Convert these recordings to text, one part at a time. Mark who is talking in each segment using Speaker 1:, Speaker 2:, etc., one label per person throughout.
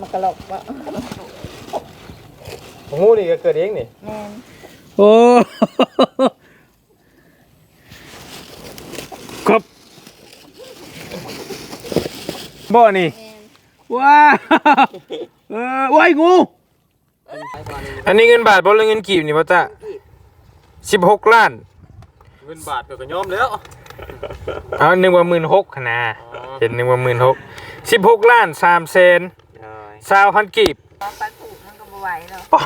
Speaker 1: มันกระหลอกวะ
Speaker 2: ของงูนี่ก็เกิดเองนี่
Speaker 1: แม่น
Speaker 3: โอ้ครับบ่นี่
Speaker 1: แม่น
Speaker 3: ว้าวเออว้ายงู อันนี้เงินบาทบ่หรือเงินกีบนี่พ่อตา16ล้าน
Speaker 2: เงินบาทก็ยอมแล้ว
Speaker 3: เอาหนึ่งว่าหมื่นหกขนาดเห็นหนึ่งว่าหมื่นหกสิบหกล้านสามเซน สาวพันกีบ
Speaker 1: พอไปปลูกมันก็บ่ไหวแล้ว
Speaker 3: ปอ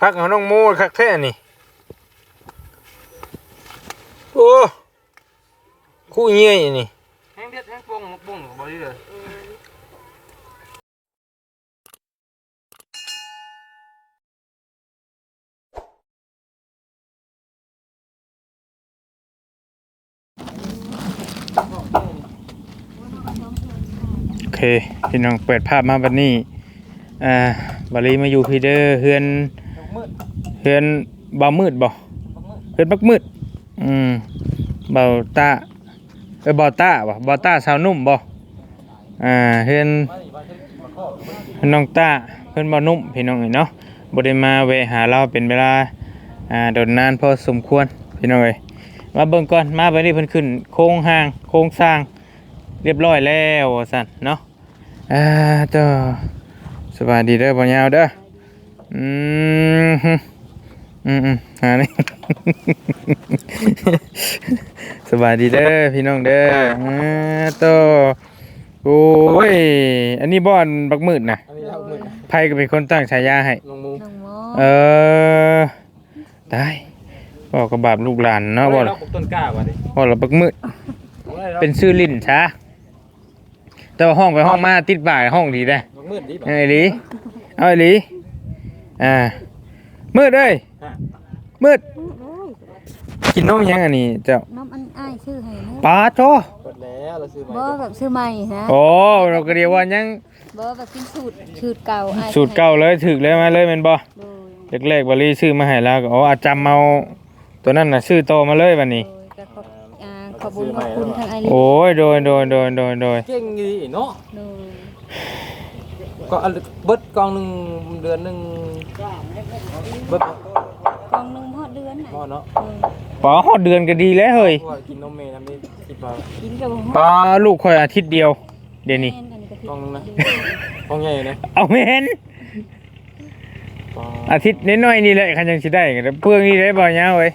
Speaker 3: พักของน้องโมคักแท้นี่โอ้คู่เงี้ยนี่
Speaker 2: แห้งเด็ดแห้งปงปงบ่ได้เลย
Speaker 3: อเคพี่น้องเปิดภาพมาบัดนี้อ่าบาลีมาอยู่พีเดอร์เฮือนเฮือนเบามืดบ่เฮือนบักมืดอืมเบาตาเออบาตาบ่บาตาสาวนุ่มบ่อ่าเฮือนน้องตาเพิ่นบ่นุ่มพี่น้องเอ้ยเนาะบ่ได้มาแวหาเราเป็นเวลาอ่าโดนนานพอสมควรพี่น้องเอ้ยมาเบิ่งก่อนมาบัดนี้เพิ่นขึ้นโครงห้างโครงสร้าง เรียบร้อยแล้วว่าซั่นเนาะอ่าเจ้าสบายดีเด้อบ่ยาวเด้ออืมฮึอืมอืมหานี่สบายดีเด้อพี่น้องเด้ออ่าโตโอ้ย อันนี้บ่อนบักมืดนะ
Speaker 2: อันนี้เอามืด
Speaker 3: ไพ่ก็เป็นคนตั้งฉายาให้
Speaker 2: ลงมู
Speaker 1: น้องโม
Speaker 3: เออตายบอกกับบาปลูกหลานเนาะบ่
Speaker 2: เราปลูกต้นกล้าว่ะดิ
Speaker 3: บ่ละบักมืด เป็นชื่อลิ้นช้า แต่ว่าห้องไปห้องมาติดบ่ายห้องดีได้
Speaker 2: บักมืดดิบ่
Speaker 3: เอาไอ้หลีเอาไอ้หลีอ่ามืดเอ้ยมืดกินนมยังอันนี้เจ้า
Speaker 1: น้ำอันอ้ายชื่อให้นะ
Speaker 3: ปลาโต
Speaker 2: กดแล้วเราซื้อใหม่
Speaker 1: บ่แบบชื่อใหม่นะ
Speaker 3: โอ้เราก็เรียกว่ายัง
Speaker 1: บ่แบบเป็นสูตรสูตรเก่าอ้าย
Speaker 3: สูตรเก่าเลยถึกเลยมาเลยแม่นบ่
Speaker 1: โดย
Speaker 3: แรกๆบริซื้อมาให้แล้วก็อ๋ออาจำเอาตัวนั้นน่ะซื้อโตมาเลยวันนี้
Speaker 1: ขอบคุญขอบคุณทางไอริ
Speaker 3: โอ้ยโดยโดยโดยโดยโดย
Speaker 2: เก่งดีเนาะ
Speaker 1: โดย
Speaker 2: ก็อันเบิดกองหนึงเดือนหนึงเบิด
Speaker 1: กองหนึงพอดเดือนน่ะ
Speaker 2: พอเนาะ
Speaker 1: โดย
Speaker 3: ปอฮอดเดือนก็ดีแล้วเฮ้ย
Speaker 2: เพราะว่ากินนมเมย์นำนี่คิดว่า
Speaker 1: กินกับบ่
Speaker 3: ปอลูกคอยอาทิตย์เดียว เดี๋ยวนี้
Speaker 1: แม่นอันนี้ก็
Speaker 2: กองหนึงนะกองใหญ่นะ
Speaker 3: เอาแม่น
Speaker 2: ปอ
Speaker 3: อาทิตย์น้อยๆนี่แหละคันยังสิได้กันเพื่องนี่ได้บ่ยาวเว้ย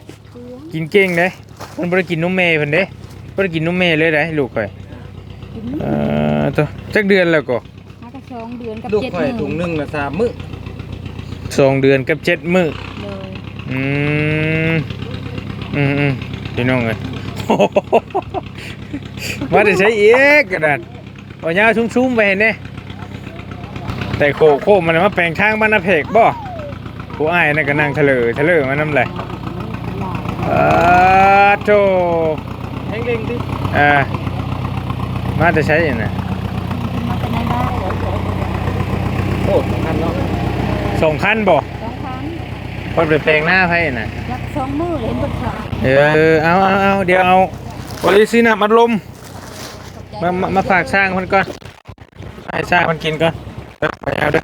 Speaker 3: กินเก่งเด้เพิ่นบ่ได้กินนมแม่เพิ่นเด้บ่ได้กินนมแม่เลยได้ลูกข่อยเอ่อตัวจักเดือนแล้วก็
Speaker 1: หาก็สองเดือนกับ
Speaker 2: ลูก
Speaker 1: เจ็ด
Speaker 2: ข่อย
Speaker 1: มื้อ
Speaker 2: ถุงหนึงน่ะสามมื้อ
Speaker 3: สองเดือนกับเจ็ดมื้อ
Speaker 1: โดย
Speaker 3: อืมอืมอืมพี่น้องเอ้ย มาได้ใช้เอกกระดาษเอายาวชุ่มๆไปเห็นเน่แต่โคโคมันมาแปลงทางบ้านนาเพกบ่ผู้อ้ายนั่นก็นั่งทะเลอทะเลอมาน้ำไหลเออโจ
Speaker 2: แห้งเร่งดิ
Speaker 3: อ่ามาจะใช้ยังไง
Speaker 1: มาเป็นได้ได้
Speaker 2: โอ้สำคัญเนาะ
Speaker 3: ส่งคันบ่
Speaker 1: สองครั้ง
Speaker 3: คนไปแปลงหน้าให้น่ะ
Speaker 1: ยักสองมื้อเลยเห็นบ่ขาด
Speaker 3: เออเอาเอาเอาเดี๋ยวเอาบริซีน้ำอัดลมมามามาฝากสร้างมันก่อนให้สร้างมันกินก่อนเออไปเอาเด้อ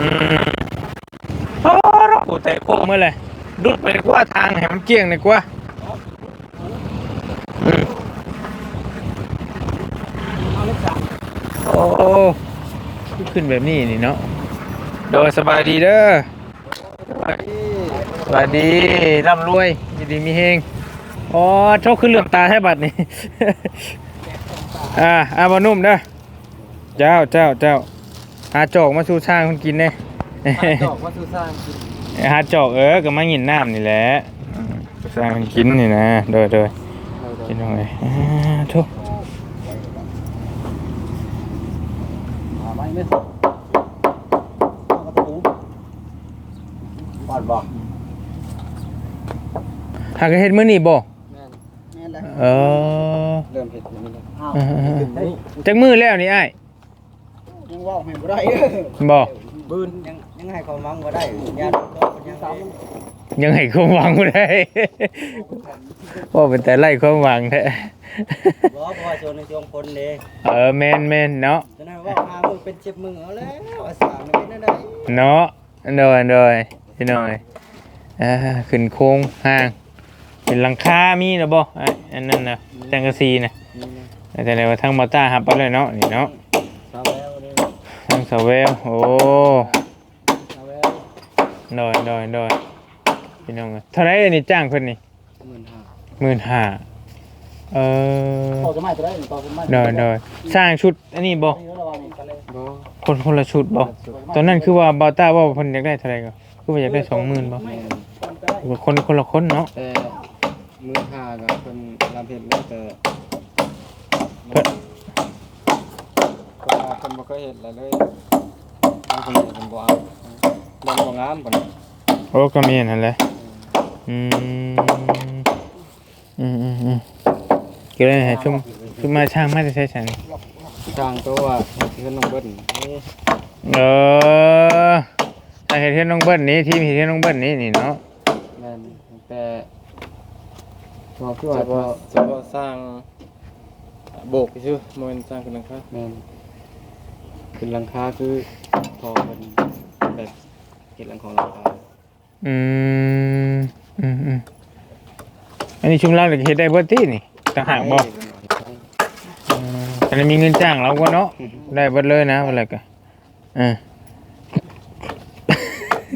Speaker 3: อืมโอ้โหแต่โค้งเมื่อไหร ดุดไปกว่าทางให้มันเกี้ยงดีกว่าโอ้ขึ้นแบบนี้นี่เนาะโดยสบายดีเด้อสบายดีร่ำรวยยินดีมีเฮงอ๋อโชคขึ้นเหลือมตาแทบบัดนี่อ่าอาบานุ่มเด้อเจ้าเจ้าเจ้าหาจอกมาสู่ช่างคนกินเน่
Speaker 2: ดอกว่าซื้อสร้างกิน
Speaker 3: หาจอกเออก็มาหยินน้ำนี่แหละอืมสร้างคนกินนี่นะโดยโดยกินตรงไหนอ่าทุก
Speaker 2: ไว้ไม่ต้องกระปูปอดบอก
Speaker 3: หากเฮ็ดมื้อนี้บ่
Speaker 2: แม่นแม่นแล้ว
Speaker 3: เออ
Speaker 2: เริ่มเห็ดอย่างนี้แล้วอ้าว
Speaker 3: เออเออเออ
Speaker 2: นี่
Speaker 3: จักมื้อแล้วนี่อ้าย
Speaker 2: ยังว่าให้บ่ได้
Speaker 3: บ่
Speaker 2: บืนยัง ยังให้เขามังบ่ได้ญาติก็ยัง
Speaker 3: ยังให้ความหวังบ่ได้ ว่าเป็นแต่ไล่ความหวังแท้
Speaker 2: บ่เพราะว่าโซนในช่วงพ้นเด้
Speaker 3: เออแม่นแม่นเนาะ
Speaker 2: ฉะนั้นว่าหามือเป็นเจ็บมือเอาแล้วอาสามันเป็นอะไร
Speaker 3: เนาะโดยโดยพี่น้อยอ่าขึ้นโค้งห้าง เป็นหลังคามีนะบ่อะอันนั้นนะแตงกะซีนะ
Speaker 2: นี่นะ
Speaker 3: แต่ไหนว่าทางมอต้าหับไปเลยเนาะนี่เนาะ
Speaker 2: สาวแล้วนี่
Speaker 3: ทางสาวแววโอ้
Speaker 2: สาวแล้ว
Speaker 3: โดยโดยโดยพี่น้องเอ้ยเท่าไหรอันนี้จ้างเพิ่นนี่
Speaker 2: หมื่นห้า
Speaker 3: หมื่นห้าเออ
Speaker 2: ต่อจะไม่จะได้ต่อจะไม่
Speaker 3: โดยโดยสร้างชุดอันนี้บ่
Speaker 2: นี่ระวังกันเลยบ่
Speaker 3: คนคนละชุดบ่ตอนนั้นคือว่าบอต้าว่าเพิ่นอยากได้เท่าไหร่ก็คือว่าอยากได้สองหมื่นบ่คนคนละคนเนาะ
Speaker 2: แต่มือห้ากับคนรำเพ็ญแล้วแต่
Speaker 3: เพิ่น
Speaker 2: ก็คนบ่เคยเห็นอะไรเลยบางคนเห็นเป็นบ่เอา ลองบ่งามปาน
Speaker 3: โอ้ก็มีนั่นแหละอืมอืมอืมอืมก็เลยให้ชุมชุมมาช่างมาจะใช้ฉัน
Speaker 2: ทางตัวที่เพิ่นน้องเบิ้ลนี่
Speaker 3: เออถ้าเห็นเทียนน้องเบิ้ลนี้ทีมเห็นเทียนน้องเบิ้ลนี้นี่เนาะ
Speaker 2: แม่นแต่พอคือ
Speaker 4: เฉ
Speaker 2: ว่าพอ
Speaker 4: พาะเฉพาะสร้างโบกชื่อมันเป็นสร้างขึ้นหลังคา
Speaker 2: แม่นขึ้นหลังคาคือพอเป็นแบบ เฮ็ดหลังของหลังคา
Speaker 3: อืมอืมอืมอันนี้ชุมเราเฮ็ดได้เบิดที่นี่ต่างหากบ่อืมอันนี้มีเงินจ้างเราก็เนาะได้เบิดเลยนะว่าอะไรก็อ่า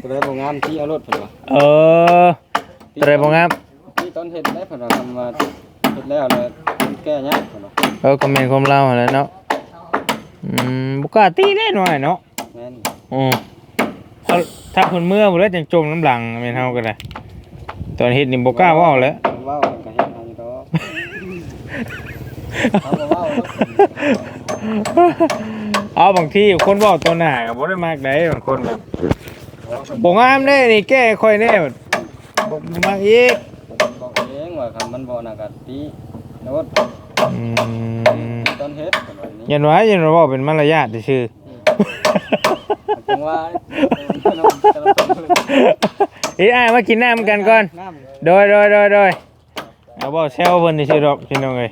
Speaker 2: ตัวได้บ่งามที่เอารถเพิ่นว่า
Speaker 3: เออตะไรบ่งาม
Speaker 2: ที่ต้นเฮ็ดได้เพิ่นว่าทำมาเฮ็ดแล้วแล้วแก้ยากเพิ่นว่า
Speaker 3: เออก็แม่นความเราหั่นแหล้วเนาะอืมบ่กล้าตีได้หน่อยเนาะ
Speaker 2: แม่น
Speaker 3: อือ เอาถ้าคนเมื่อบ่ได้จังจมน้ำหลังแม่นเฮาก็ได้ตอนเฮ็ดนี่บ่กล้าเว้าแล้ว
Speaker 2: เว้าก็เฮ็ดเอาอยู่ดอกเอาบ่เว้าเนาะ
Speaker 3: เอาบางทีคนเว้าตัวหน้าก็บ่ได้มากได้บางคนแบบบ่งามเด้นี่แก้ค่อยแน่บ่บ่มักอีก
Speaker 2: บอกเองว่าคันมันบ่น่าก็ตีโนด
Speaker 3: อืม
Speaker 2: ต้นเฮ็ดเพิ่นว่านี่
Speaker 3: ยันว่ายันว่าเว้าเป็นมารยาทซื่อ
Speaker 2: จังว่า
Speaker 3: ๆอีอ้ายมากินน้ำกันก่อน
Speaker 2: น้ำ
Speaker 3: โดยโดยโดยโดยเอาบ่แซวเพิ่นซื่อๆดอกพี่น้องเอ้ย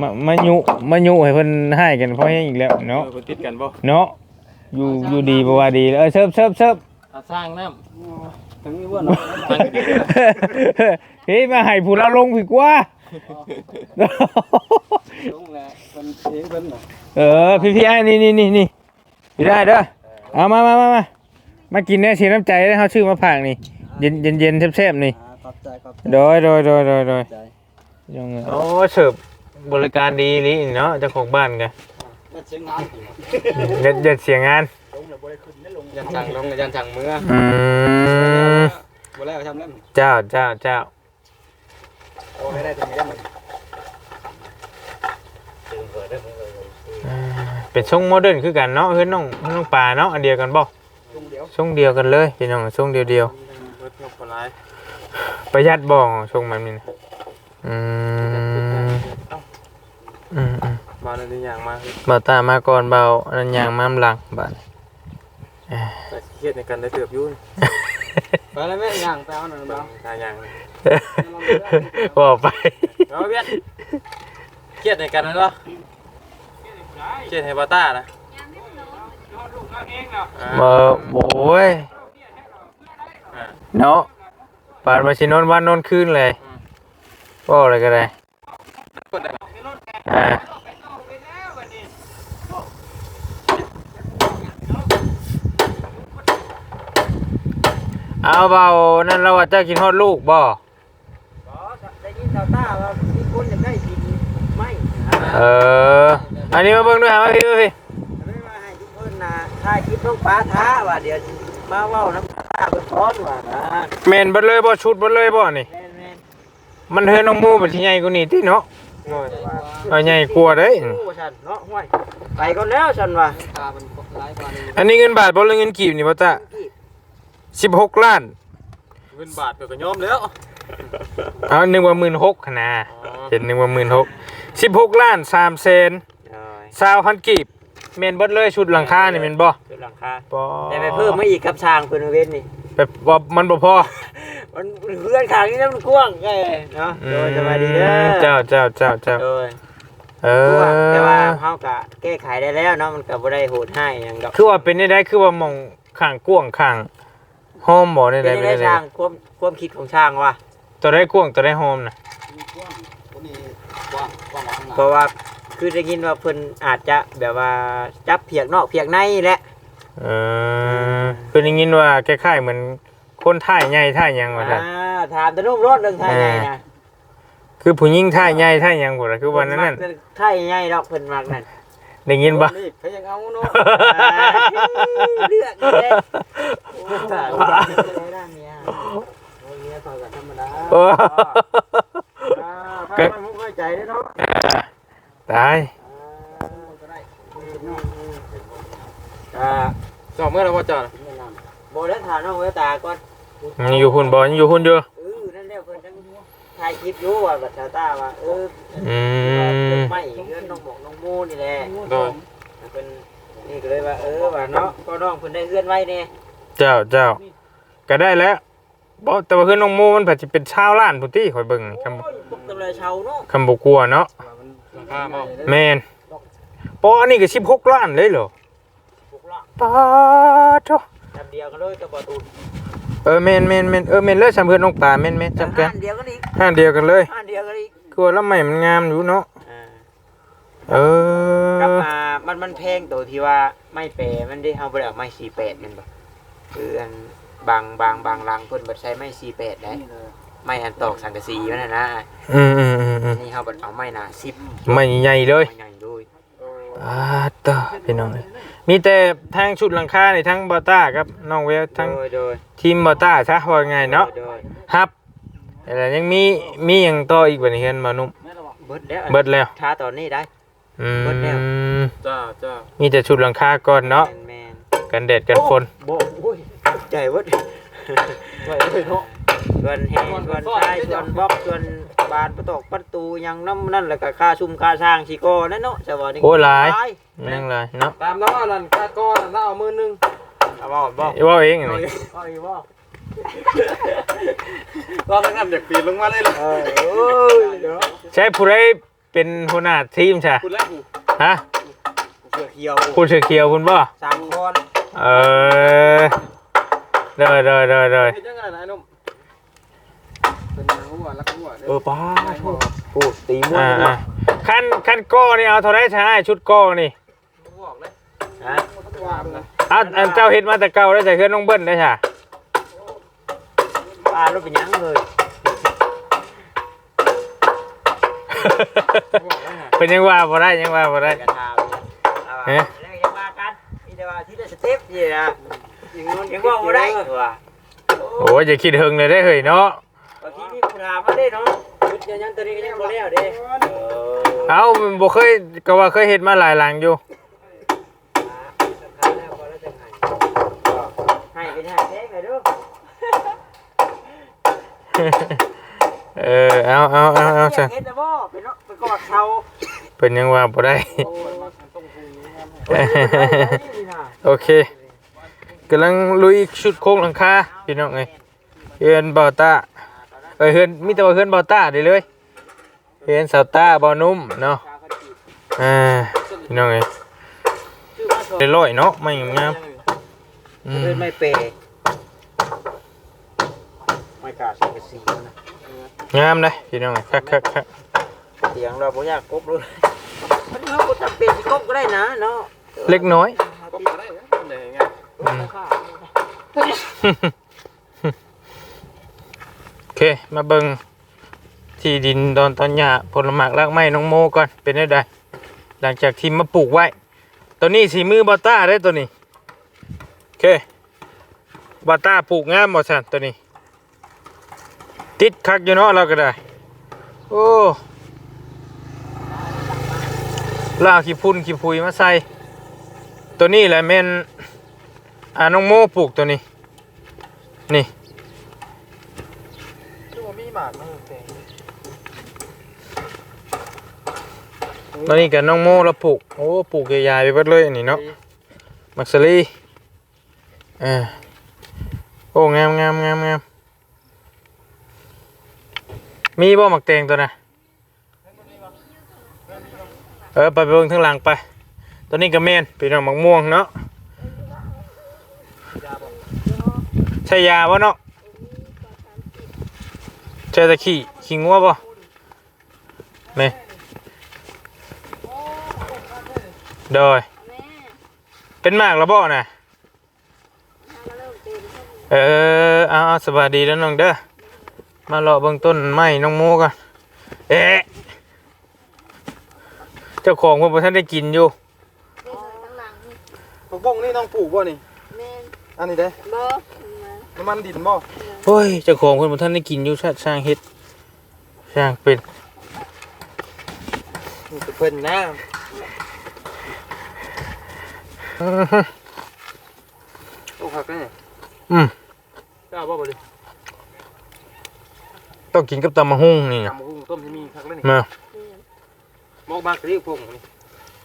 Speaker 3: มามายุมายุให้เพิ่นให้กันเพราะแฮงอีกแล้วเนาะ
Speaker 4: เออติดกันบ่
Speaker 3: เนาะ อยู่อยู่ดีบ่ว่าดีเออเสิร์ฟเสิร์ฟเสิร์ฟ
Speaker 4: อะสร้างน้
Speaker 2: ถึงมีว่าเนาะ
Speaker 3: เฮ้ยมาให้ผู้เราลงผิดกว่า
Speaker 2: ลงแล้วเพิ่นเองเพิ่นน่ะ
Speaker 3: เออพี่พี่ไอ้นี่นี่นี่นี่พี่ได้เด้อ เอามามามามามากินเนี่ยเสียน้ำใจได้เขาชื่อมาผากนี่ เย็นเย็นเย็นแซ่บๆนี่
Speaker 2: อ่าขอบใจขอบใจ
Speaker 3: โดยโดยโดยโดยโดย
Speaker 2: ใจ
Speaker 3: ยังไงโอ้เสิร์ฟบริการดีนี่เนาะเจ้าของบ้านกัน
Speaker 2: มาเชียงงาน
Speaker 3: เย็ดเย็ดเสียงาน
Speaker 2: ยันสั่งลงยันสั่งมือ
Speaker 3: อืม
Speaker 2: บ่แล้วทำแล้ว
Speaker 3: เจ้าเจ้าเจ้า
Speaker 2: โอ้ไม่ได้ตรงนี้แล้วมัน
Speaker 3: อ่า เป็นทรงโมเดิร์นคือกันเนาะเฮ้ยน้องเฮ้ยน้องปลาเนาะอันเดียวกันบ่
Speaker 2: ตรงเดียว
Speaker 3: ทรงเดียวกันเลยพี่น้องทรงเดียวเดียวำ
Speaker 4: เบิดงบคนร้าย
Speaker 3: ๆประหยัดบ่ทรงมันนี่นะอืมอืมอืม
Speaker 4: มาในตัวอย่างมา
Speaker 3: เบาตามาก่อนเบาอันนั้นยางมามหลังบาด
Speaker 4: แต่เครียดในการได้เติบอยุ่น
Speaker 2: ไปแล้วแม่ย่างไปเอาหน่อยเบา
Speaker 4: ตายอย่าง
Speaker 3: บอกไป
Speaker 4: เอาเบี้ยเครียดในการนั้นเหรอ เครียดให้บาต้านะอ่า
Speaker 3: บ่โอ้ยเนาะปาดมาสินอนวันนอนคืนเลยบ่อะไรก็ได้อ่าเอาเบานั่นเราว่าเจ้ากินฮอดลูกบ่
Speaker 2: ได้ยินชาวต้าว่ามีคนอยากได้ดินไม่
Speaker 3: เออ อันนี้มาเบิ่งด้วยฮะมาพี่มาพี่
Speaker 2: ไม่มาให้ทุกคนนะถ้าคลิปต้องป้าท้าว่าเดี๋ยวมาเว้าน้ำตาเพิ่นท้อนว่านะ
Speaker 3: แม่นเบิดเลยบ่ชุดเบิดเลยบ่นี่
Speaker 2: แม่นแม่น
Speaker 3: มันเฮือนน้องหมูมันสิใหญ่กว่านี้ติเนาะ
Speaker 4: โอ้ย
Speaker 3: เอาใหญ่กว่าเด้ย
Speaker 2: โอ้ฉันเนาะห้วยไปก่อนแล้วฉันว่าตามันหลายกว่านี้
Speaker 3: อันนี้เงินบาทบ่หรือเงินกีบนี่บ่ตา16 ล้าน
Speaker 4: เงินบาทเปิดก็ยอมแล้ว
Speaker 3: เอานึกว่า16,000นะ
Speaker 4: อ๋อ
Speaker 3: เห็นนึกว่า16,000 16ล้าน3แสน 20,000กีบแม่นเบิดเลยชุดหลังคานี่แม่นบ่
Speaker 2: เป็นหลังคา
Speaker 3: บ่
Speaker 2: แต่ไปเพิ่มมาอีกกับช้างเพิ่นเว้นนี่
Speaker 3: แบบว่ามันบ่พอ
Speaker 5: มันเพื่อนขางนี่นะมันกว้างไงเนาะโดยสบายดีเด้อ
Speaker 3: เจ้าเจ้าเจ้าเจ้า
Speaker 5: โดย
Speaker 3: เอก
Speaker 5: ว้างแต่ว่า
Speaker 3: อ
Speaker 5: เฮากะแก้ไขได้แล้วเนาะมันก็บ่ได้โหดให้หยังดอก
Speaker 3: คือว่าเป็นได้ได้คือว่ามองข้างกว้างข้างโฮมบ่ได้
Speaker 5: เป็
Speaker 3: ได้
Speaker 5: น
Speaker 3: เป็น
Speaker 5: ได้
Speaker 3: ได้
Speaker 5: ช่างความความคิดของช่างว่ะ
Speaker 3: ตัวได้กว้างตัวได้โฮมน่ะ
Speaker 2: กว้างตัวนี้กว้างกว้างกว่าข้างหน้า
Speaker 5: เพราะว่า คือได้ยินว่าเพิ่นอาจจะแบบว่าจับเพียกนอกเพียกในแหละ
Speaker 3: เออคือได้ยินว่าคล้ายๆเหมือนคนท่ายใหญ่ท่ายหยังว่าซั่น
Speaker 5: อ่าถามตะนุ่มรถเรื่องไทยไงนะ
Speaker 3: คือผู้หญิงท่ายใหญ่ท่ายหยังพุ่นน่ะคือวันนั้นนั่น
Speaker 5: ไทยไงดอกเพิ่นมักนั่น
Speaker 3: ได้ยินบ่
Speaker 2: นี่เขายังเอาเนาะ
Speaker 5: เลือกเลยโอ้ตายได้ด้านเนี้ยโอ้ยเมียต่อยกับธรรมดา
Speaker 3: โอ้
Speaker 5: อ่าถ้ามันมุกเข้าใจได้เนาะ
Speaker 3: ตาย
Speaker 5: อ่า
Speaker 4: จอดเมื่อไหร่ว่าจอด
Speaker 5: โบได้ถามน้องเวตาก่อน
Speaker 3: ยังอยู่หุ่นบ่ยังอยู่หุ่นอยู่
Speaker 5: เออนั่นแหละเพิ่นจังถ่ายคลิปอยู่ว่าบัดชาวตาว่าเออ
Speaker 3: อืม
Speaker 5: ไม่เพื่อนน้องบอกน้องโมนี่แหละ
Speaker 4: โดย
Speaker 5: เพิ่นนี่ก็เลยว่าเออว่าเนาะก็น้องเพิ่นได้เอื้อนไว้แน่
Speaker 3: เจ้าเจ้าก็ได้แล้วบ่แต่ว่าคือน้องโมมันผัดสิเป็นชาวล้านพุ่นติข่อยเบิ่งคำ
Speaker 5: โอ้ยปุ๊บตำเลยชาวเนาะ
Speaker 3: คำบ่กลัวเนาะ
Speaker 4: หลังคาบ่
Speaker 3: แม่นปออันนี้ก็16ล้านเลยเหรอ
Speaker 5: พวกละ
Speaker 3: ปาโต
Speaker 5: จำเดียวกันเลยกับบ่ตูน
Speaker 3: เออแม่นแม่นแม่นเออแม่นเลยสำเพิ่นน้องปลาแม่นแม่นจำกัน
Speaker 5: อัเดียวกันอีก
Speaker 3: ห้างเดียวกันเลย
Speaker 5: อันเดียวกันอีก
Speaker 3: คือว่าลำใหม่มันงามอยู่เนาะ
Speaker 5: อ่า
Speaker 3: เอ
Speaker 5: กลับ
Speaker 3: อ
Speaker 5: มามันมันแพงตัวที่ว่าไม่แปรมันได้เฮาบ่ได้เอาไม้48แม่นบ่คืออันบางบางบางรังเพิ่นบ่ใช้ไม้48ได้ไม้อันตอกสังกะสีมันน่ะนะ
Speaker 3: อืมอืมอืมอืม
Speaker 5: นี่เฮาบ่เอาไม้หนา10
Speaker 3: ไม่ใหญ่เลย
Speaker 5: ไม้ใหญ่เลย
Speaker 3: อ่าต่อพี่น้องเลยมีแต่ทางชุดหลังคาในทั้งบอต้าครับน้องเวลทั้ง
Speaker 5: โดยโดย
Speaker 3: ทีมบอต้าซะว่าไงเนาะ
Speaker 5: โดย
Speaker 3: ครับแต่ยังมีมีอย่างต่ออีกบัดนี้เห็นมานุ่ม
Speaker 5: เบิดแล้ว
Speaker 3: เบิดแล้ว
Speaker 5: ช้าตอนนี้ได้
Speaker 3: อื
Speaker 5: เบิดแล้ว
Speaker 3: ม
Speaker 4: จ้าจ้า
Speaker 3: มีแต่ชุดหลังคาก่อนเนาะ
Speaker 5: แมน
Speaker 3: กันแดดกันฝน
Speaker 5: โบ่โอ้ยใจเบิด
Speaker 4: ไว้เลยเนาะ
Speaker 5: ส่วนแห่ส่วนท้ายส่วนบล็อกส่วนบานประตอกประตูหยังน้ำนั่นแล้วก็ค่าซุ่มค่าสร้างชิโก้นั่นเนาะจะว่านี่
Speaker 3: โอ้หลาย แม่งหลายเนาะ
Speaker 4: ตามแล้วว่านั่นค่าก้อนนั่นเอามือนึง
Speaker 5: เอาบ่บ่
Speaker 3: เว่าเองอันนี่
Speaker 5: เอาอีกบ่
Speaker 4: เราต้องทำจากปีนลงมาเลยเลย
Speaker 5: เออโอ้ยเดี๋ยว
Speaker 3: ใช้ผู้ใดเป็นหัวหน้าทีมใช่
Speaker 4: คุณแล้วกู
Speaker 3: ฮะ
Speaker 5: เสือเขียว
Speaker 3: คุณเสือเขียวคุณบ่
Speaker 5: สามคน
Speaker 3: เออเด้อเด้อเด้อเด้อ
Speaker 4: เฮ็ดยังไงนะไอ้หนุ่มเป็น หัวรักหัว
Speaker 5: เออป้าโอ้ตีม้วน
Speaker 3: อ่า
Speaker 5: เลย
Speaker 3: อ่าขั้นขั้นก้อนี่เอาเท่าไรใช่ชุดก้อนี่
Speaker 4: บอกเลย
Speaker 5: ฮะ
Speaker 4: วามนะ
Speaker 3: อะอันเจ้าเฮ็ดมาแต่เก่าได้ใส่เครื่องน้องเบิ้ลได้ใช่
Speaker 5: ป้ารถเป็นหยังเลย
Speaker 4: บอกเลยฮะ
Speaker 3: เป็นยังว่าบ่ได้ยังว่าบ่ได้
Speaker 5: กระทาไปเนี่ยเอา
Speaker 3: เอ๊ะ
Speaker 5: ว่าแล้วยังมากันมีแต่ว่าที่ได้สเต็ปนี่นะยังงอนยังว่าบ่ได้ว่ะ
Speaker 3: โอ้ยอย่าคิดเฮิงเลยได้เฮ้ยเนาะ
Speaker 5: บางทีนี่กูถามมาได้เนาะชุดยังยังตัวนี้ก็ยังบ่แล้วเด้เออ
Speaker 3: เอ้าบ่เคยก็ว่าเคยเฮ็ดมาหลายหลังอยู่
Speaker 5: ให้ไปแท้แท้ไปดู
Speaker 3: เออเอาเอาเอาเอาซะ
Speaker 5: เฮ็ดแล้วบ่ไปเนาะไปกอดเขา
Speaker 3: เป็นยังว่าบ่ได้
Speaker 5: โอ้ยต้องคุยนี่นะ
Speaker 3: โอเคกำลังลุยชุดโค้งหลังคาพี่น้องเอ้ยเฮือนบ่อต้า เอ้ยเฮือนมีแต่ว่าเฮือนบ่อต้าได้เลยเฮือนสาวต้าบ่อนุ่มเนาะอ่าพี่น้องเอ้ย
Speaker 5: ชื่อว่าสอน
Speaker 3: ได้ร้อยเนาะไม่งามอืม
Speaker 5: เดินไม่เปย์ไม่กล้าสังกะสีนะ
Speaker 3: งามเลยพี่น้องคักคักคัก
Speaker 5: เสียงเราบ่อยากกบเลยมันเขาบ่จำเป็นสิกบก็ได้นะเนาะ
Speaker 3: เล็กน้อย
Speaker 4: ก็มาได้นะมันได้ไง
Speaker 3: อืมโอ เค มาเบิงที่ดินดอนตอนหญ้าผลหมากรากไม้น้องโมก่อนเป็นได้ไดหลังจากที่มาปลูกไว้ ตัวนี้สีมือบอต้าได้ตัวนี้โอเคบอต้าปลูกงามบ่สันตัวนี้ ติดคักอยู่เนาะเราก็ได้ โอ้ลากขี้พุ่นขี้พุยมาใส่ ตัวนี้แหละแม่นอ่าน้องโมปลูกตัวนี้ นี่
Speaker 4: คือว่ามีหมากนะแต่
Speaker 3: ตัวนี้กับน้องโมเราปลูก โอ้ปลูกใหญ่ๆไปเบิดเลยอันนี้เนาะมักซลีอ่าโอ้งามงามงามงามมีบ่หมักเตงตัวน่ะเออไปไปเบิ่งทางหลังไป ตัวนี้ก็แม่นพี่น้องหมักม่วงเนาะใช่ยาบ่เนาะ ใช่ตะขี้ขี้งัวบ่แม่โดย
Speaker 1: แม่
Speaker 3: เป็นมากแล้วบ่น่ะ
Speaker 1: ก็เริ่มตื่น
Speaker 3: เออเอาเอาสวัสดีแล้วน้องเด้อมาเลาะเบื้องต้นไม้น้องโมกันเอ๊ะเจ้าของเพิ่นบ่ทันได้กินอยู่
Speaker 1: เดินข้างหลังนี่
Speaker 4: ผักบุ้งนี่น้องปลูกบ่นี่
Speaker 1: แม่
Speaker 4: อันนี้เด้
Speaker 1: บ่
Speaker 4: น้ำมันดินบ่
Speaker 3: โอ้ยเจ้าของเพิ่นบ่ทันได้กินอยู่ชาติสร้างเฮ็ดสร้างเป็น
Speaker 4: นี่เพิ่นนะ
Speaker 3: อื้อหือ
Speaker 4: โอ้ผักนี่
Speaker 3: อืม
Speaker 4: กล้าบ่บ่ดิ
Speaker 3: ต้องกินกับตำมะฮุ่งนี่นะ
Speaker 4: ตำหุ้งต้มที่มีผักแล้วนี่
Speaker 3: มา
Speaker 4: หมกมากกะดิพงนี่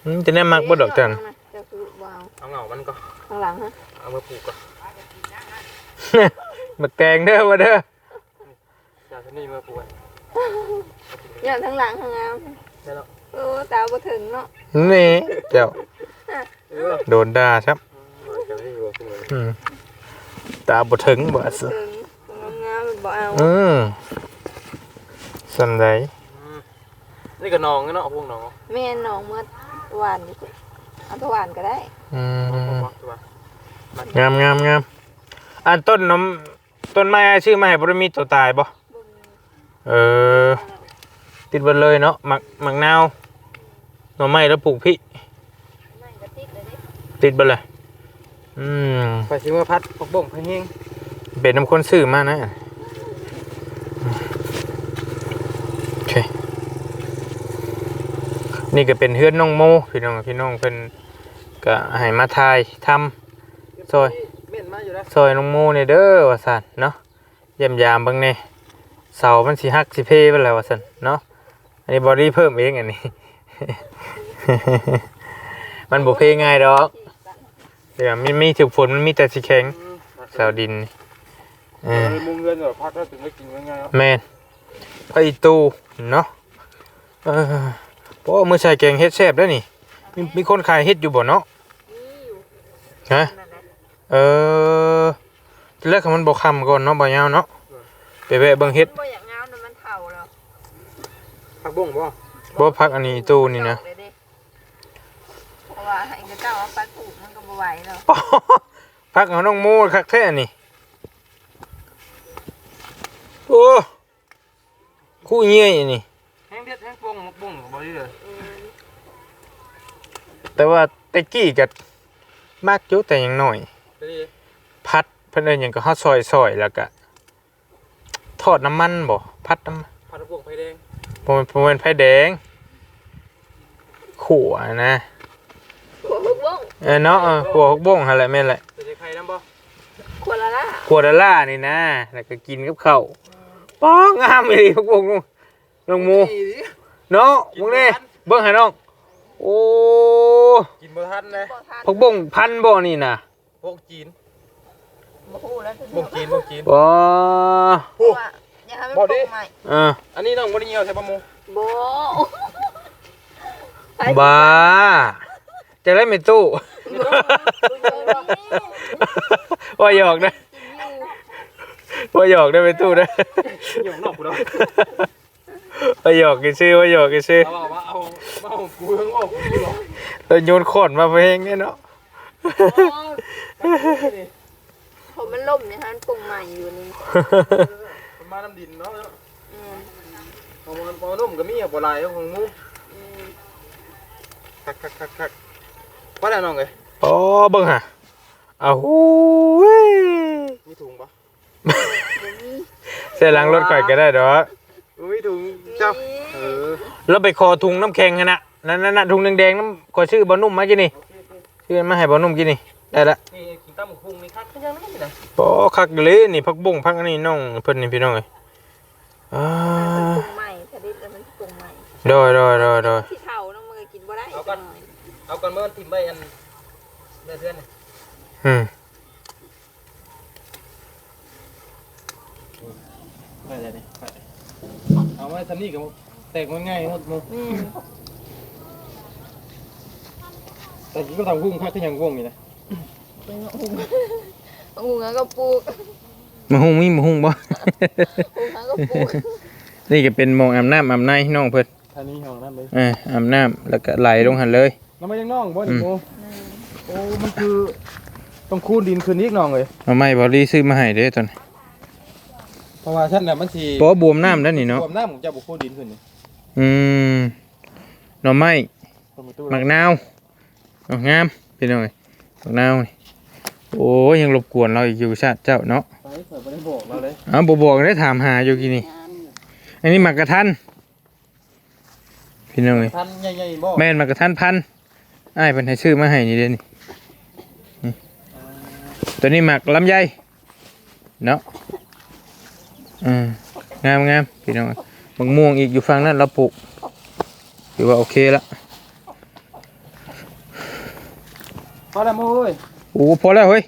Speaker 3: อืมจะแน่มักบ่ดอกจัน
Speaker 1: จะคือว้าว
Speaker 4: เอาเหงามันก็
Speaker 1: ข้างหลังฮะ
Speaker 4: เอามาปลูกก็
Speaker 3: บักแตงเด้อว่าเด้อ
Speaker 4: จากที่นี่มาปลูกไว้
Speaker 1: เนี่ยทั้งหลังทั้งงาม
Speaker 4: ได้แล้ว
Speaker 1: โอ้ตาบ่ถึงเนาะ
Speaker 3: นี่เจ้า
Speaker 4: เออ
Speaker 3: โดนด่าครับ
Speaker 4: จากที่นี่มาปลูกไว้
Speaker 3: อืมตาบ่ถึงบ่ซะ
Speaker 1: ถึงงามๆบ่เอา
Speaker 3: อืมสันได
Speaker 4: นี่ก็น้องเนาะพวกน้อง
Speaker 1: แม่น้องเมื่อหวานนี่สิเอาตัวหวานก็ได้
Speaker 3: อืม
Speaker 4: ตัว
Speaker 3: งามงามงาม อันต้นน้ำต้นไม้ชื่อไม้บรมีตัวตายบ่เออติดเบนเลยเนาะหมักหมักนาวหน่อไม้แล้วปลูกพี่
Speaker 1: ไม่ก็ติดเลยดิ
Speaker 3: ติดเบนเลยอืม
Speaker 4: ไปสิมาพัดผักบุ้งให้เฮง
Speaker 3: เป็นน้ำคนซื้อมานะโอเคนี่ก็เป็นเฮือนน้องโมพี่น้องพี่น้องเพิ่นก็ให้มาทายทำซอย
Speaker 4: เม่นมาอยู่แล้ว
Speaker 3: ซอยน้องโมเนี่ยเด้อว่าสันเนาะเยี่ยมยามเบิ่งแน่เสามันสิหักสิเพไปแล้วว่าสันเนาะอันนี้บอดี้เพิ่มเองอันนี้ มันบ่เพง่ายดอกเดี๋ยวมีมีถึกฝนมันมีแต่สิแข็งเสาดินนี่เออ
Speaker 4: มุงเงินแบบพักแล้วถึงได้กินง่ายๆ
Speaker 3: แม่นไปอีตูเนาะเออโอ้มื้อใส่แกงเฮ็ดแซ่บเด้อนี่มีมีคนขายเฮ็ดอยู่บ่เนาะ
Speaker 1: นี่อยู่
Speaker 3: ฮะ
Speaker 1: นั่นแหละ
Speaker 3: เออทีแรกมันบอกคำก่อนเนาะบ่ยาวเนาะไปแวะเบิ่งเฮ็ด
Speaker 1: บ่อยากงามนะมันเฒ่าแล้ว
Speaker 4: ผักบุ้งบ่
Speaker 3: บ่พักอันนี้ตู้นี่นะ
Speaker 1: ดอกเลยเด้เพราะว่าให้กระเจ้าเอาไปปลูกมันก็บ่ไหวแล้ว
Speaker 3: พักเอาน้องโมคักแท้นี่โอ้คู่เงี้ยอันนี่
Speaker 4: แห้งเด็ดแห้งบุ้งบุ้งบ่ดีเลย
Speaker 3: แต่ว่าแตะกี้ก็มากอยู่แต่ยังน้อย
Speaker 4: ไปดิ
Speaker 3: พัดเพิ่นเอิ้นหยังก็ฮอดซอยๆแล้วก็ทอดน้ำมันบ่พัดน้ำ
Speaker 4: ผัดบุ้งไฟแดง
Speaker 3: บ่แม่นบ่แม่นไฟแดงขั่วนะ
Speaker 1: ขวดลูกบ้ง
Speaker 3: เออเนาะเออขั่วฮกบ้งหั่นแหละแม่นแหละ
Speaker 4: ใส่ไข่น้ำบ่
Speaker 1: ขวดละละ
Speaker 3: ขวดละล่านี่นะ แล้วก็กินกับข้าวป้องงามอีหลีพวกพวกน้องหมูเนาะมึงนี่เบิ่งให้น้องโอ้
Speaker 4: กินบ่ทันเลย
Speaker 1: บ่ทาน
Speaker 3: พวกบ่งพันบ่นี่น่ะ
Speaker 4: พวกจีน
Speaker 1: บ่ฮู้แล้วถึง
Speaker 4: พวกจีนพวกจีน
Speaker 3: บ่
Speaker 1: เพราะว่าอย่าให้มัน
Speaker 4: บ่
Speaker 1: ป
Speaker 4: ดิ
Speaker 1: ลูกใหม่
Speaker 3: เออ
Speaker 4: อันนี้น้องบ่ได้เหี่ยวใช่ปะโม
Speaker 1: บ่
Speaker 3: บ้าจะได้ไม่ตู้ว่าหยอกนะว่าหยอกได้ไม่ตู้นะ
Speaker 4: เหี่ยวนอกกูแล้ว
Speaker 3: ว่าหยอกกันซื้อว่าหยอกกันซื้อ
Speaker 4: เอาว่าเอาเอากูยังออกกูหรอ
Speaker 3: แล้วโยนขอนมาเพลงเนี่ยเนาะ
Speaker 1: ผมมันล่มเนี่ยฮะมันปลูกใหม่อยู่นี่
Speaker 4: มันมาน้ำดินเนาะ
Speaker 1: อืม
Speaker 4: เอามันปอนุ่มก็มีอะบ่หลายของหมู
Speaker 1: อืม
Speaker 4: คักคักคักคักว่าแล้วน้องเอ้ย
Speaker 3: อ๋อเบิ่งฮะอ้าวหูย
Speaker 4: มีถุงปะ
Speaker 3: ใส่หลังรถก่อยก็ได้ดอก
Speaker 4: มีถุงเจ้าเออ
Speaker 3: แล้วไปคอถุงน้ำแข็งกันนะนั่นนั่นน่ะถุงแดงๆน้ำก็ชื่อบอนุ่มมากิน พื่อนมาให้บ่นุ่มกินนี่ได้ละ
Speaker 4: นี่กินตั้มคุงนี่คักยังไม่ได้
Speaker 3: นะบ่คักเลยนี่พักบุ้งพักอันนี้น้องเพิ่นนี่พี่น้องเลยอ่า
Speaker 1: ใหม่แต่ดิมันปรุงใหม่
Speaker 3: ดอยดอยดอยดอย
Speaker 1: ที่เฒ่าน้องมืกินบ่ได้
Speaker 4: เอาก่อนเอาก่อนเมื่อวันที่ใบอันเดือน
Speaker 3: อืม
Speaker 4: ไปเลยเอาไว้ทำนี่กับแตกง่ายๆหมดมึง
Speaker 1: แม่น
Speaker 4: แต่กี้ก็ทำกุ้งค่าก็ยังกุ้งอยู่นะ
Speaker 1: เป็นหุงหุงแล้วก็ปลูก
Speaker 3: มาหุงมีมาหุงบ่
Speaker 1: หุงแล้วก็ปลูก
Speaker 3: นี่ก็เป็นหมองอาบน้ำอาบในน้องเพิ่น
Speaker 4: ท่านี้ห้องน้ำเลย
Speaker 3: เอ่าอาบน้ำแล้วก็ไหลลงหันเลย
Speaker 4: แล้วมันยังน่องบ่
Speaker 3: อื
Speaker 4: นี่
Speaker 3: ม
Speaker 4: โอ้โอ้มันคือต้องคูนดินคืนนี้น่องเลย
Speaker 3: เอาไม้บอลี่ซื้อมาให้เด้อตอนนี้
Speaker 4: เพราะว่าท่านน่ะมันสิ
Speaker 3: เพราะว่าบวมน้ำแล้วนี่เนาะ
Speaker 4: รวมน้ำของเจ้าบุคูนดินคืนนี้
Speaker 3: อืมหน่อไม้
Speaker 4: เปิดประตู
Speaker 3: หมักนาว เอางามพี่น้องเอ้ยหมักนาวนี่โอ้ยยังรบกวนเราอีกอยู่ชาติเจ้าเนาะ
Speaker 4: ไปเปิดบ่ได้บอกเราเลย
Speaker 3: อ้าบ่บอกได้ถามหาอยู่กี่นี่อันนี้หมักกระทันพี่น้องเอ้ย
Speaker 4: ท่านใหญ่ๆบ่
Speaker 3: แม่นหมักกระทันพันอ้าเพิ่นให้ซื้อมาให้นี่เด้อนี่นี่ตัวนี้หมักลำไยเนาะอืมงามงามพี่น้องเอ้ยมะม่วงอีกอยู่ฝั่งนั้นเราปลูกถือว่าโอเคละ
Speaker 4: พอแล้วโอ้ย
Speaker 3: โอ้พอแล้วเฮ้ย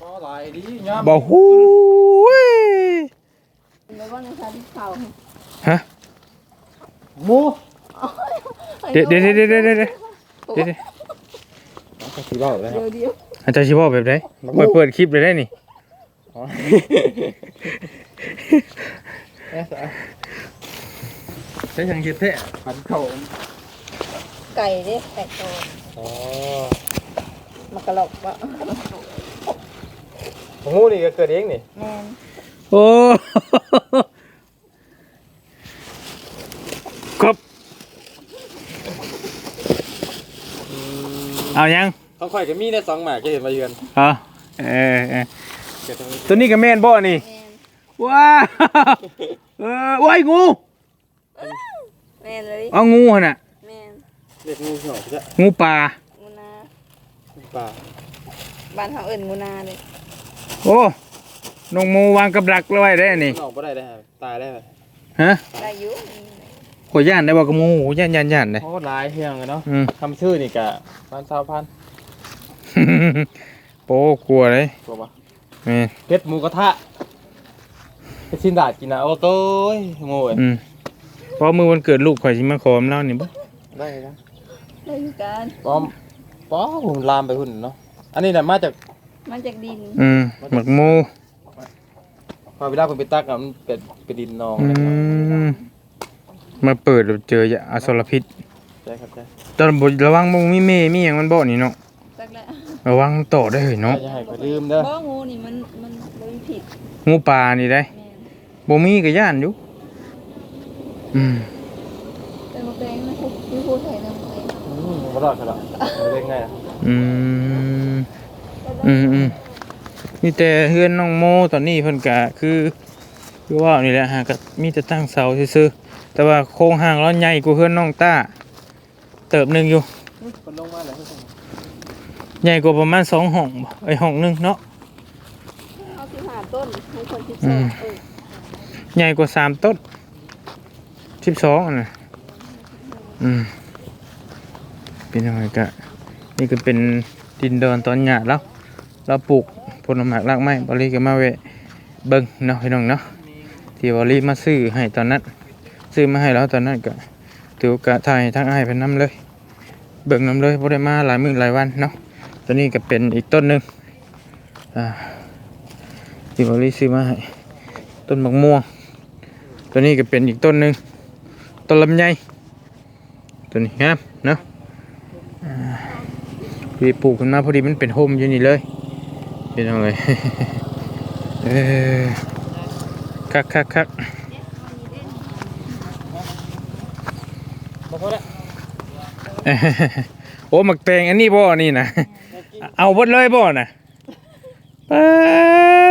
Speaker 4: พอหลายดียาม
Speaker 3: บ่ฮู้เว้ย
Speaker 1: แล้วก็ในชาที่เขา
Speaker 3: ฮะ
Speaker 4: หมู
Speaker 3: เดี๋ยวเดี๋ยวเดี๋ยวเดี๋ยวเดี๋ยวเดี๋ยวเดี๋ยว
Speaker 4: ก็สิเว้าแล้ว
Speaker 1: เดี๋ยวเดียว
Speaker 3: อาจารย์ชิบอกแบบไหนไว้เปิดคลิปเลยได้นี่
Speaker 4: เอ๊ะใช้ทางเฮ็ดแท้พันเข้า
Speaker 1: ไก่เด้ไก่โต
Speaker 4: อ๋อ
Speaker 1: มากระหลอกวะ
Speaker 4: หมูนี่ก็เกิดเองนี่
Speaker 1: แม่น
Speaker 3: โอ้ ครบเอายัง
Speaker 4: ต้องค่อยก็มีได้สองหมากจะเห็นมาเยือน
Speaker 3: เอาเออเออ
Speaker 4: เกิดทางนี้
Speaker 3: ตัวนี้ก็แม่นบ่นี่
Speaker 1: แม่น
Speaker 3: ว้าเออโอ้ยงู
Speaker 1: แม่นเลย
Speaker 3: เอางูหั่นน่ะ
Speaker 1: แม่น
Speaker 4: เรียกงูเหี่ยวจ้ะ
Speaker 3: งูป่า
Speaker 1: งูนา
Speaker 4: ป่า
Speaker 1: บ้านเขาเอิ้นงูนาเลย
Speaker 3: โอ้นงมูวางกับดักไว้ได้นี่
Speaker 4: มันออกบ่ได้ได้ฮะตายได้ไหม
Speaker 3: ฮะ
Speaker 1: ได้อยู่
Speaker 3: ขอยย่านได้บ่กับงูโหย่านย่านย่านเลย
Speaker 4: โอ้หลายเฮียงเลยเนาะ
Speaker 3: อืม
Speaker 4: คำชื่อนี่กะพันสาวพัน
Speaker 3: โป้กลัวเลย
Speaker 4: ตัวปะ
Speaker 3: แม่น
Speaker 4: เพชรหมูกระทะไปชินดาดกินนะโอ้โต้ยโง่เอ้ย
Speaker 3: อืมเพราะมือวันเกิดลูกข่อยสิมาขอมเล่านี่บ่
Speaker 4: ได้นะ
Speaker 1: ได้อยู่กัน
Speaker 4: ป้อม ป้อมผมลามไปหุ่นเนาะอันนี้น่ะมาจาก
Speaker 1: มาจากดิน
Speaker 3: อืมหมักโม
Speaker 4: พอเวลาผมไปตักอะมันเป็นเป็นดินนอง
Speaker 3: อืมมาเปิดแล้วเจออย่าอสรพิษ
Speaker 4: ใช่ครับใช่
Speaker 3: ตอนบ่ระวังบ่มีเมมีหยังมันบ่นี่เนาะ
Speaker 1: จักแล้ว
Speaker 3: ระวังต่อได้เฮ้ยเนาะ
Speaker 4: จะให้ข่อยลืมเด้อ
Speaker 1: บ่งูนี่มันมันบ่มีผิด
Speaker 3: งูป่านี่ได้
Speaker 1: แม่น
Speaker 3: บ่มีก็ย่านอยู่อืม
Speaker 1: แต่บ่แปลงนะคุกมีผู้ไทยนำไป
Speaker 4: อืม บ่รอดขนาดเล่นไงอะ
Speaker 3: อืมอืมอืมมีแต่เฮือนน้องโมตอนนี้เพิ่นก็คือคือว่านี่แหละฮะก็มีแต่ตั้งเสาซื่อๆแต่ว่าโครงห่างแล้วใหญ่กว่าเฮือนน้องต้า เติบหนึงอยู่
Speaker 4: คนลงมาแล้ว
Speaker 3: ใหญ่กว่าประมาณสองห้องบ่ไอยห้องหนึงเนาะ
Speaker 1: เอาสิหาต้นให้คนที่
Speaker 3: อื
Speaker 1: สอง
Speaker 3: ม
Speaker 1: เออ
Speaker 3: ใหญ่กว่าสามต้นสิบสองนะอืม เป็นยังไงกะนี่ก็เป็นดินดอนตอนหยาดแล้วเราปลูกผลไม้รากไม้บริก็มาเวเบิ่งเนาะพี่น้องเนาะที่บริมาซื้อให้ตอนนั้น ซื้อมาให้แล้วตอนนั้นก็ถือกาสถ่ายทั้งอ้เป็นน้ำเลย เบิ่งน้ำเลยบ่ได้มาหลายมื้อหลายวันเนาะตัวนี้ก็เป็นอีกต้นหนึงอ่าที่บริซื้อมาให้ต้นมะม่วงตัวนี้ก็เป็นอีกต้นหนึ่งต้นลำไยตัวนี้งามเนาะ พอดีปลูกขึ้นมาพอดีมันเป็นโฮมอยู่นี่เลยเป็นยังไงเออคักคักคัก
Speaker 4: มาพอแล้ว
Speaker 3: โอ้หมักแตงอันนี้บ่นี่นะเอาหมดเลยบ่น่ะปา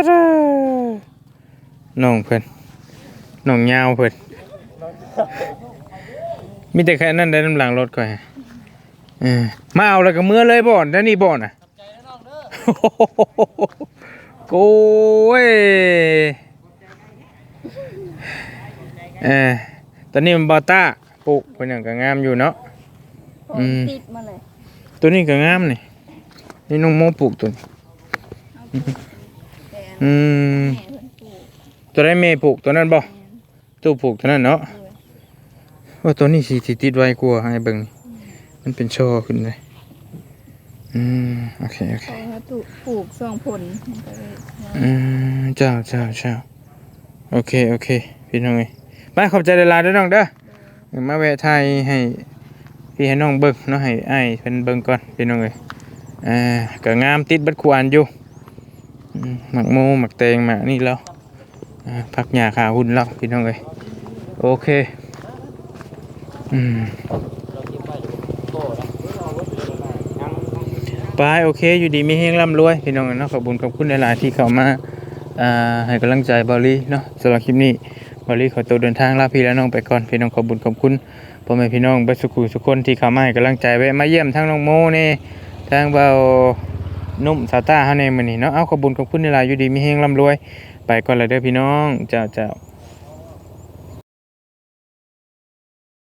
Speaker 3: ดาน้องเพิ่นน้องยาวเพิ่นมีแต่แค่นั้นได้น้ำหลังรถก่อย เออมาเอาแล้วก็เมื่อเลยบ่แล้วนี่บ่น่ะโอ้ยเออตอนนี้มันบอต้าปลูกเป็นอย่างก็งามอยู่เนาะ
Speaker 1: ผม
Speaker 3: อืม
Speaker 1: ติดมาเลย
Speaker 3: ตัวนี้ก็งามนี่นี่น้องโมปลูกตัวนี้
Speaker 1: แต่
Speaker 3: อืม
Speaker 1: แม่เพิ่นปลูก
Speaker 3: ตัวได้เมย์ปลูกตัวนั้นบ่ตู้ปลูกตัวนั้นเนาะ
Speaker 1: ด้วย
Speaker 3: ว่าตัวนี้สิสิติดไวกว่าให้เบิ่งนี่ มันเป็นช่อขึ้นเลย อืม โอเค โอเค
Speaker 1: เพราะว่าถูกปลูกสองผลมันก็เลย
Speaker 3: อืมเจ้าเจ้าเจ้าโอเค โอเค พี่น้องเอ้ยไปขอบใจหลายๆเด้อน้องเด้อมาแวะถ่ายให้พี่ให้น้องเบิ่งเนาะให้อ้ายเพิ่นเบิ่งก่อนพี่น้องเอ้ยอ่าก็งามติดเบัดควานอยู่อืมหมักโมหมักแตงหมากนี่แล้วอ่าผักหญ้าขาหุ่นแล้วพี่น้องเอ้ยโอเค อืม ไปโอเค อยู่ดีมีเฮงร่ำรวยพี่น้องเนาะขอบคุญขอบคุณหลายๆที่เข้ามาให้กำลังใจบอลลี่เนาะสำหรับคลิปนี้บอลลี่ขอตัวเดินทางลาพี่และน้องไปก่อนพี่น้องขอบคุญขอบคุณพ่อแม่พี่น้องเบัสุขุสุกคนที่เข้ามาให้กำลังใจแวะมาเยี่ยมทั้งน้องโมนี่ทางเบานุ่มสาต้าเฮาในมื้อนี้เนาะเอาขอบคุญขอบคุณหลายๆอยู่ดีมีเฮงร่ำรวยไปก่อนเลยเด้อพี่น้องเจ้าเจ้า